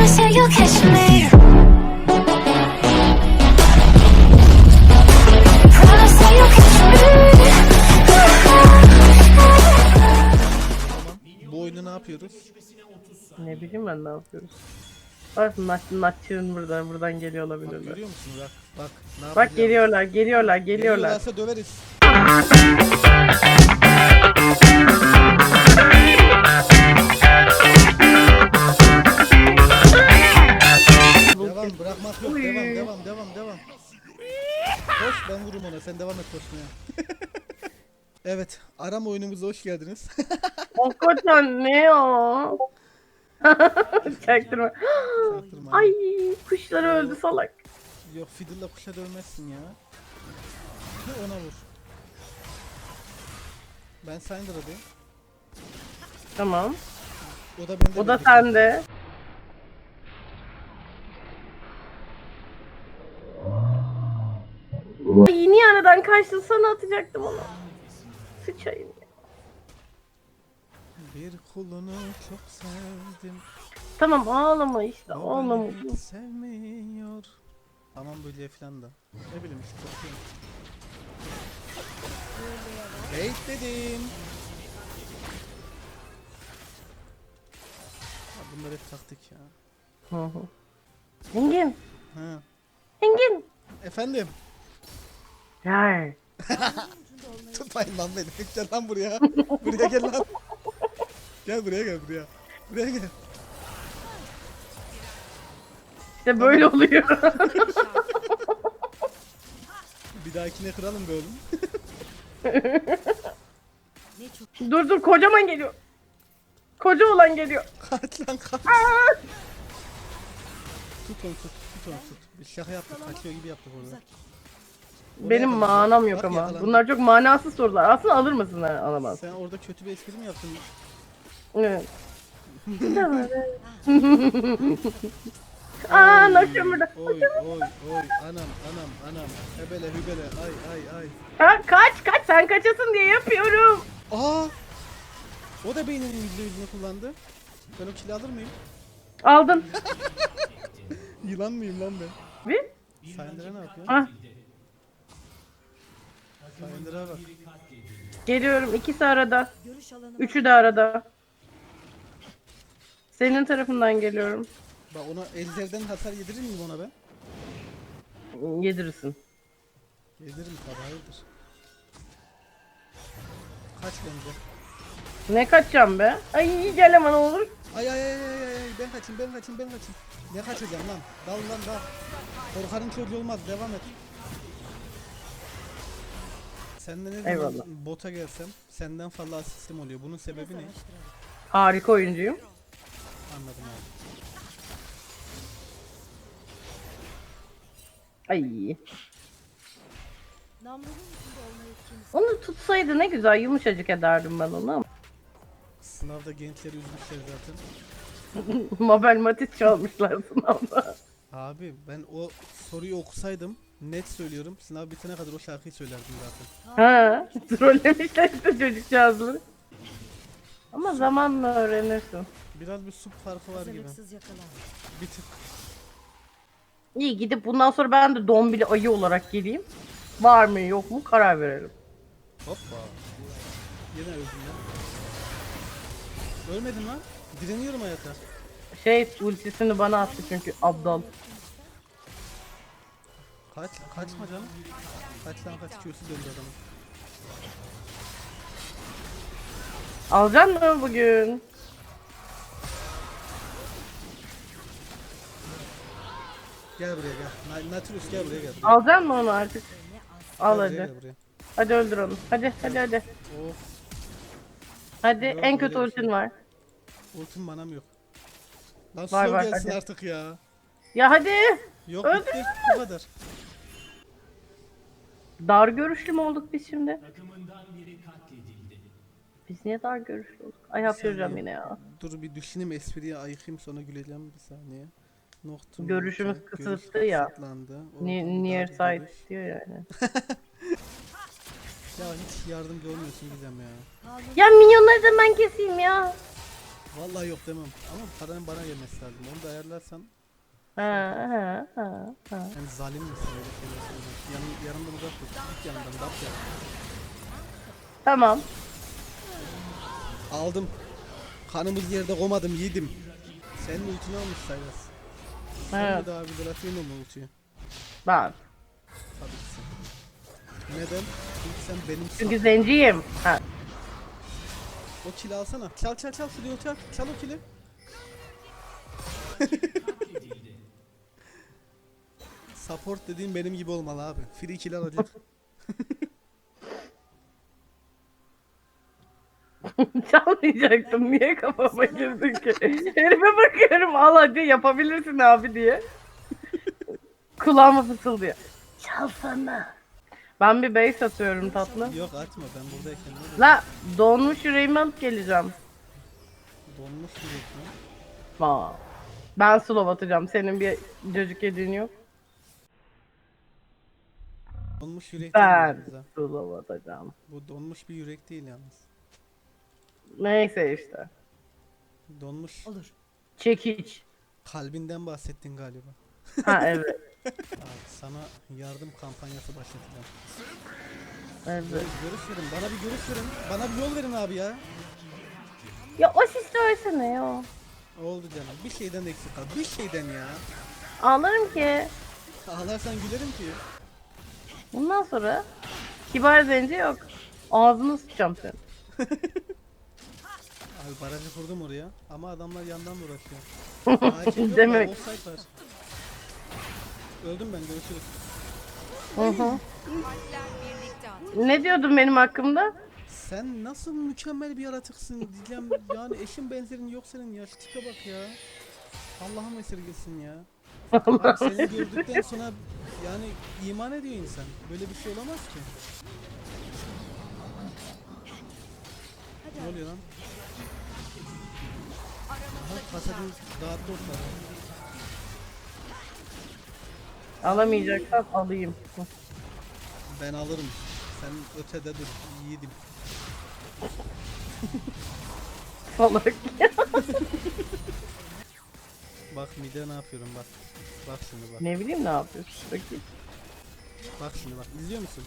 Promise that you'll catch me. Promise that you'll catch me. Bu oyunu ne yapıyoruz? Ne bileyim ben ne yapıyoruz. Bak Nat Natçı'nın buradan buradan geliyor Bak olabilirler. görüyor musun bak bak ne Bak yapacağım? geliyorlar, geliyorlar, geliyorlar. Geliyorlarsa döveriz. Devam et koşmaya. evet arama oyunumuza hoş geldiniz. Hakikaten ne ya? Çaktırma. Çaktırma. Ay kuşlar öldü salak. Yok fiddle'la kuşa dövmezsin ya. Ona vur. Ben Syndra'dayım. Tamam. O da bende. O da birlikte. sende. Ay niye aradan kaçtın sana atacaktım onu. Sıçayım. Bir kulunu çok sevdim. Tamam ağlama işte O ağlama. beni sevmiyor. Tamam böyle falan da. Ne bileyim işte bakıyorum. Wait dedim. Ya bunlar hep taktik ya. Hı hı. Engin. Ha. Engin. Efendim. Gel. Tutmayın lan beni. Gel lan buraya. buraya gel lan. Gel buraya gel buraya. Buraya gel. İşte böyle oluyor. Bir dahakine kıralım böyle. dur dur kocaman geliyor. Koca olan geliyor. Kaç lan kaç. Tut onu tut. Tut onu tut. Biz şaka yaptık. Kaçıyor gibi yaptık orada. Benim manam yok ama. yakalandı. Bunlar çok manasız sorular. Aslında alır mısın ha, alamaz. Sen orada kötü bir espri mi yaptın? Evet. Aa nakşım burada. Oy oy oy anam anam anam. Hebele hübele ay ay ay. Ha, kaç kaç sen kaçasın diye yapıyorum. Aa! O da beyninin yüzde yüzünü kullandı. Ben o kili alır mıyım? Aldın. Yılan mıyım lan ben? Bir. Sayındıra ne yapıyor? Ah, Sayındıra bak. geliyorum. İkisi arada. Üçü de arada. Senin tarafından geliyorum. Bak ona ellerden hasar yedirir miyim ona ben? Yedirirsin. Yediririm tabi hayırdır. Kaç bence. Ne kaçacağım be? Ay gel hemen olur. Ay ay ay ay ay ay ben kaçayım ben kaçayım ben kaçayım. Ne kaçacağım lan? Dal lan dal. Korkarın çocuğu olmaz devam et. Senden ne zaman Eyvallah. bota gelsem senden fazla asistim oluyor. Bunun sebebi ne? Harika oyuncuyum. Anladım abi. Ay. Onu tutsaydı ne güzel yumuşacık ederdim ben onu ama. Sınavda gençleri üzmüşler zaten. Mabel Matiz çalmışlar sınavda. Abi ben o soruyu okusaydım net söylüyorum sınav bitene kadar o şarkıyı söylerdim zaten. Ha, trollemişler işte çocukcağızları. Ama zamanla öğrenirsin. Biraz bir sup farkı var gibi. Bir tık. İyi gidip bundan sonra ben de dombili ayı olarak geleyim. Var mı yok mu karar verelim. Hoppa. Yine öldüm ya. Ölmedim lan. Direniyorum hayata. Şey ultisini bana attı çünkü Abdal. Kaç, kaçma canım. Kaç lan kaç Q'su döndü adamın. Alacaksın mı bugün? Gel buraya gel. Na- Nautilus gel buraya gel. Alacaksın mı onu artık? Al Gel buraya, hadi. gel buraya. Hadi öldür onu. Hadi hadi hadi. Of. Hadi Yok, en kötü öyle bir şey ultin var. Ultim manam yok. Lan Var, slow var, gelsin hadi. artık ya. Ya hadi. Yok Öldü. bitti. Bu kadar. Dar görüşlü mü olduk biz şimdi? Biz niye dar görüşlü olduk? Ay hapşıracağım yine ya. Dur bir düşüneyim espriye ayıkayım sonra güleceğim bir saniye. Noktum Görüşümüz nokta, kısıtlı görüş ya. kısıtlandı. Ni Ortam near sight görüş. diyor yani. Ya hiç yardımcı olmuyorsun Gizem ya. Ya minyonları da ben keseyim ya. Vallahi yok demem. Ama paranın bana gelmesi lazım. Onu da ayarlarsan Ha, ha, ha, ha. sen zalim misin öyle şeyler söylüyorsun. Yanım, yanımdan uzak dur. Git yanımdan dap ya. Tamam. Aldım. Kanımız yerde komadım yedim. Senin ultunu almış Saylas. Sen Evet. mi daha bir yemiyor mu ultiyi? Ben. Tabii ki sen. Neden? Çünkü sen benim Çünkü zenciyim. Ha. O kili alsana. Çal çal çal şuraya çal. Çal o kili. Support dediğin benim gibi olmalı abi. Free kill alacak. Çalmayacaktım. Niye kafama girdin ki? Herife bakıyorum. Al hadi yapabilirsin abi diye. Kulağıma fısıldıyor. Çalsana. Ben bir base atıyorum tatlı. Yok açma ben buradayken ne? La donmuş yüreğimi alıp geleceğim. Donmuş yürek mi? Aa. Ben slow atacağım. Senin bir çocuk yediğin yok. Donmuş yürek Ben değil. Bu donmuş bir yürek değil yalnız. Neyse işte. Donmuş Çekiç. kalbinden bahsettin galiba. Ha evet. Abi sana yardım kampanyası başlatacağım. evet. Görüş verin. Bana bir görüş verin. Bana bir yol verin abi ya. Ya o sisli versene ya. Oldu canım. Bir şeyden eksik kal. Bir şeyden ya. Ağlarım ki. Ağlarsan gülerim ki. Bundan sonra kibar zenci yok. Ağzını sıçacağım seni. Abi barajı kurdum oraya ama adamlar yandan uğraşıyor. Acil yok Demek. offside var. Öldüm ben görüşürüz. Hı hı. Ne diyordun benim hakkımda? Sen nasıl mükemmel bir yaratıksın Didem yani eşin benzerin yok senin ya şu tipe bak ya. Allah'ım esirgesin ya. Abi seni gördükten sonra yani iman ediyor insan. Böyle bir şey olamaz ki. Ne oluyor lan? Aha kasadın dağıttı ortalığı. Alamayacaksan alayım. Ben alırım. Sen ötede dur. Yiğidim. Salak. Bak mide ne yapıyorum bak. Bak şimdi bak. ne bileyim ne yapıyorsun? Bakayım. Bak şimdi bak. İzliyor musun?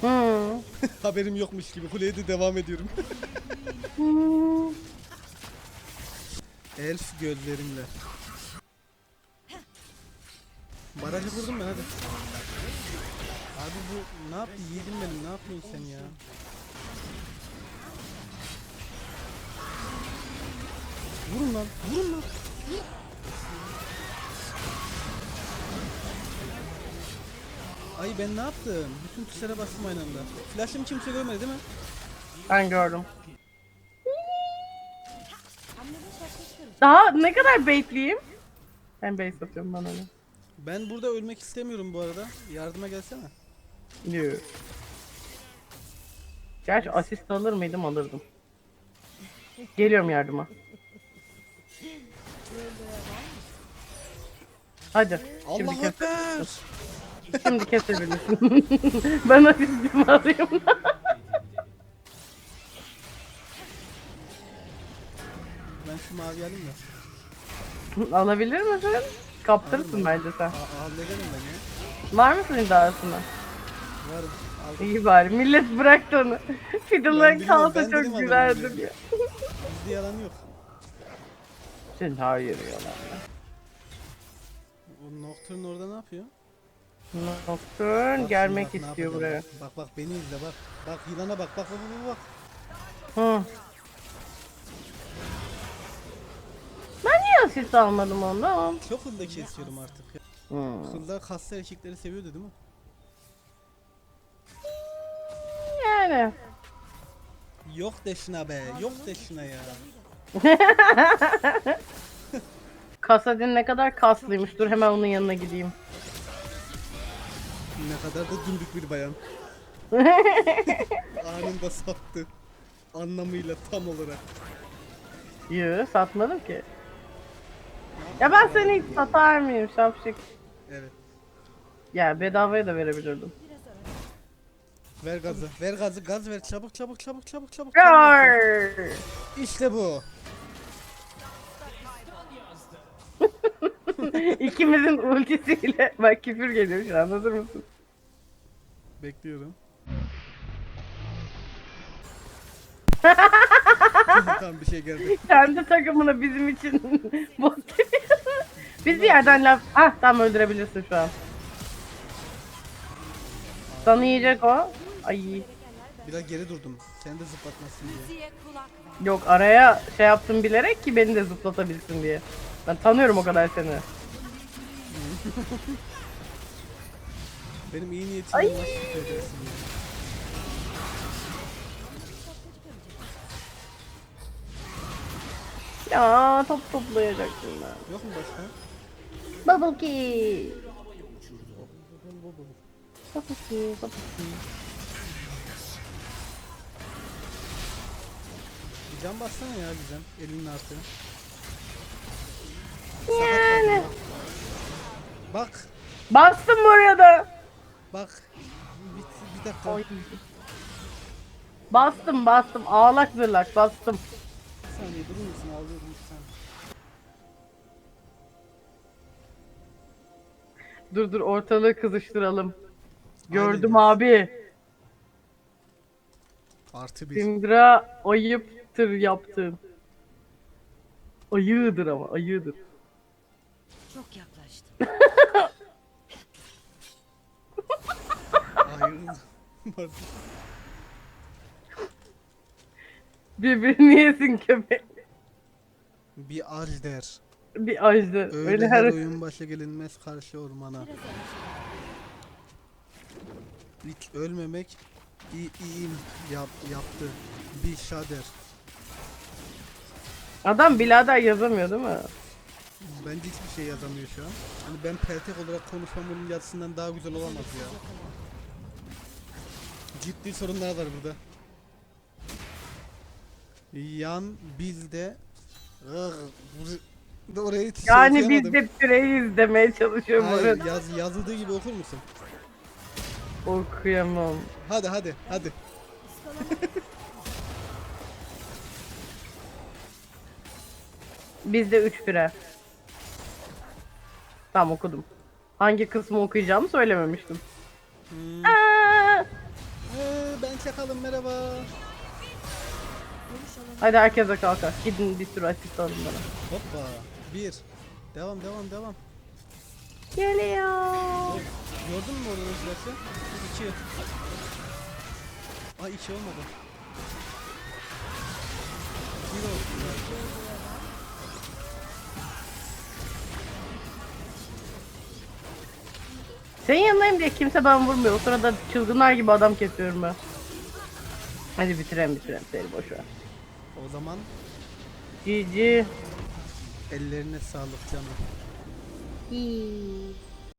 Hı. Haberim yokmuş gibi. Kuleye de devam ediyorum. Hı. Elf gözlerimle. Barajı kurdum ben hadi. Abi bu ne yaptı? Yiğidim benim. Ne yapıyorsun sen ya? Vurun lan. Vurun lan. Ay ben ne yaptım? Bütün tuşlara bastım aynı anda. Flash'ım kimse görmedi değil mi? Ben gördüm. Daha ne kadar baitleyeyim? Ben bait atıyorum bana ne? Ben burada ölmek istemiyorum bu arada. Yardıma gelsene. Yoo. Gerçi asist alır mıydım alırdım. Geliyorum yardıma. Hadi. Şimdi, Allah kes, ekber. Şimdi kesebilirsin. ben asistimi alayım. Ben şu mavi alayım da. Alabilir misin? Kaptırırsın bence sen. Aa, hallederim ben ya. Var mısın iddiasına? Varım. Al. İyi bari. Millet bıraktı onu. Ben kalsa dedim çok adamı gülerdim ya. Bizde yalan yok. Sen hayır yalan. O Nocturne orada ne yapıyor? Nocturne Bak gelmek şimdi bak ne istiyor buraya. yapacağım. Bak bak beni izle bak. Bak yılana bak bak bak bak bak. Hı. Ben niye asist almadım ondan? Çok hızlı kesiyorum artık ya. Hı. Kızlar kaslı erkekleri seviyordu değil mi? Yani. Yok de şuna be. Yok de şuna ya. Kasadin ne kadar kaslıymış. Dur hemen onun yanına gideyim. Ne kadar da dümbük bir bayan. Anında sattı. Anlamıyla tam olarak. Yoo satmadım ki. Ya ben seni hiç satar mıyım şapşik? Evet. Ya bedavaya da verebilirdim. Ver gazı. Ver gazı. Gaz ver. Çabuk çabuk çabuk çabuk çabuk. çabuk. İşte bu. İkimizin ultisiyle bak küfür geliyor şu an hazır mısın? Bekliyorum. tamam bir şey geldi. Kendi takımına bizim için bot Biz bir yerden laf... Ah tam öldürebilirsin şu an. Sana yiyecek o. Ay Biraz geri durdum. Sen de zıplatmasın diye. yok araya şey yaptım bilerek ki beni de zıplatabilsin diye. Ben tanıyorum o kadar seni. Benim iyi niyetimle Ay. nasıl şükredersin ya? Ya top toplayacaktım ben. Yok mu başka? Bubble key. Bubble key, bubble key. Bir can bassana ya Gizem. Elinin artı. Yani. Bak. Bastım buraya da. Bak. Bir, bir dakika. Oy. Bastım bastım ağlak zırlak bastım. Bir saniye durur musun? Ağlıyorum bir saniye. Dur dur ortalığı kızıştıralım. Gördüm Aynen. abi. Artı bir. Sindira ayıptır yaptın. Ayıdır ama ayıdır. Çok yaklaştı. Hayır. Pardon. Birbirini yesin köpek. bir ajder. Bir ajdı. Öyle, Öyle her her oyun başa gelinmez karşı ormana. Hiç ölmemek iyi iyiyim yap, yaptı. Bir şader. Adam birader yazamıyor değil mi? Bence hiçbir şey yazamıyor şu an. Hani ben peltek olarak konuşmam bunun yazısından daha güzel olamaz ya. Ciddi sorunlar var burada. Yan bizde bu- orayı hiç Yani biz de Prey'i izlemeye çalışıyor bu Hayır, arada. yaz, yazıldığı gibi okur musun? Okuyamam. Hadi hadi hadi. Bizde 3 pire. Tamam okudum. Hangi kısmı okuyacağımı söylememiştim. Hmm. Aa! Ee, ben çakalım merhaba. Hadi herkese kalkar. Gidin bir sürü asist alın bana. Hoppa. Bir. Devam devam devam. Geliyor. Gördün mü orada flash'ı? İki. Ay iki olmadı. Bir oldu. Senin yanındayım diye kimse ben vurmuyor. O sırada çılgınlar gibi adam kesiyorum ben. Hadi bitirelim bitirelim. Seni boş ver. O zaman GG. ellerine sağlık canım. İyi.